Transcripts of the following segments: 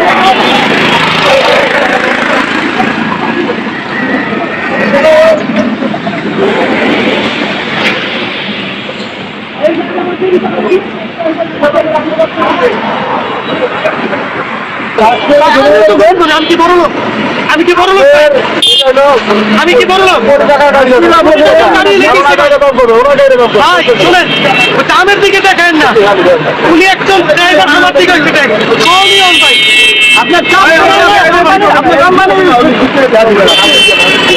Gracias. আমি কি বড় লোক আমি কি বড় লোক আমি কি বড় লোক ভাই শুনেন আমের দিকে দেখেন না উনি একজন ড্রাইভার আমার দিকে ভাই আপনার আপনার মানে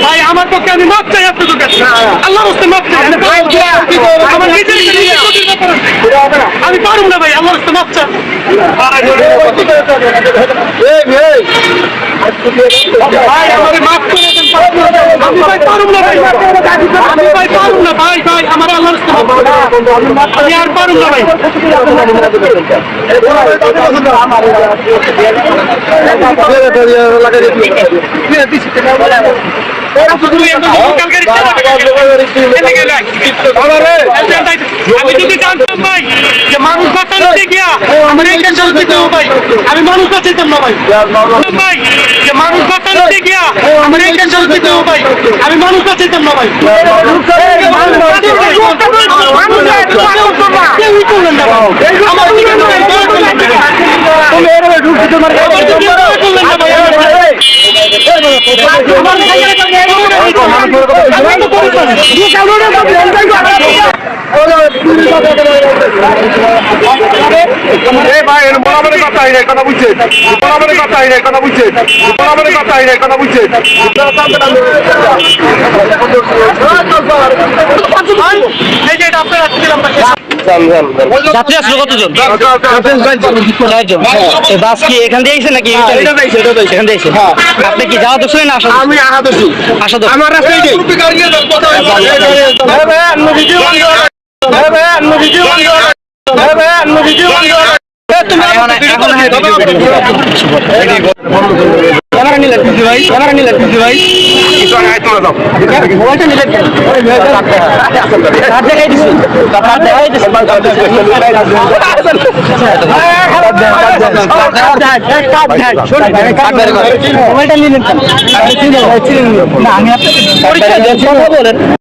ভাই আমার পক্ষে আমি মাপ চাই আপনাদের কাছে আল্লাহ মাপ চাই। আমার নিজের আমি পারুম না ভাই আল্লাহ হস্তে মাপ ভাই আমাকে মাফ করে দেন আমি ভাই পারুম না ভাই আমি ভাই পারুম না ভাই ভাই আমার আল্লাহর হস্তে মাফ আমি আর পারুম না ভাই তুই আমি যদি জানতাম ভাই যে মানুষ বাঁচানোতে গিয়া আমার ক্যান্সার দিতে হবে ভাই আমি মানুষ বাঁচাইতাম না ভাই ভাই যে মানুষ বাঁচানোতে গিয়া আমার ক্যান্সার দিতে হবে ভাই আমি মানুষ বাঁচাইতাম না ভাই। আমার দিকে দয়া করলেন না ভাই। আমার দিকে দয়া করলেন না ভাই। আমার আমি তো পরিবার ভাই কথা আইনে কথা বুঝছে কথা আইনে কথা বুঝছে কথা আইনে কথা বুঝছে এই যে এটা আপনার হাতে দিলাম ভাই। যাত্রী আসলো কতজন বাস কি এখান দিয়ে এসে নাকি এখান দিয়ে আপনি কি যাওয়া দোষ না আসা আমি আহাদছি আসা দোষ আমার রাস্তায় কি ক্যামেরা নিলেন খুশি ভাই ক্যামেরা নিলেন খুশি ভাই মোবাইলটা নিলেন কেন? কার জায়গায় দিছি কার জায়গায় দিছি মোবাইলটা নিলেন কেন? না আমি আপনাকে পরীক্ষা দিয়েছি বলেন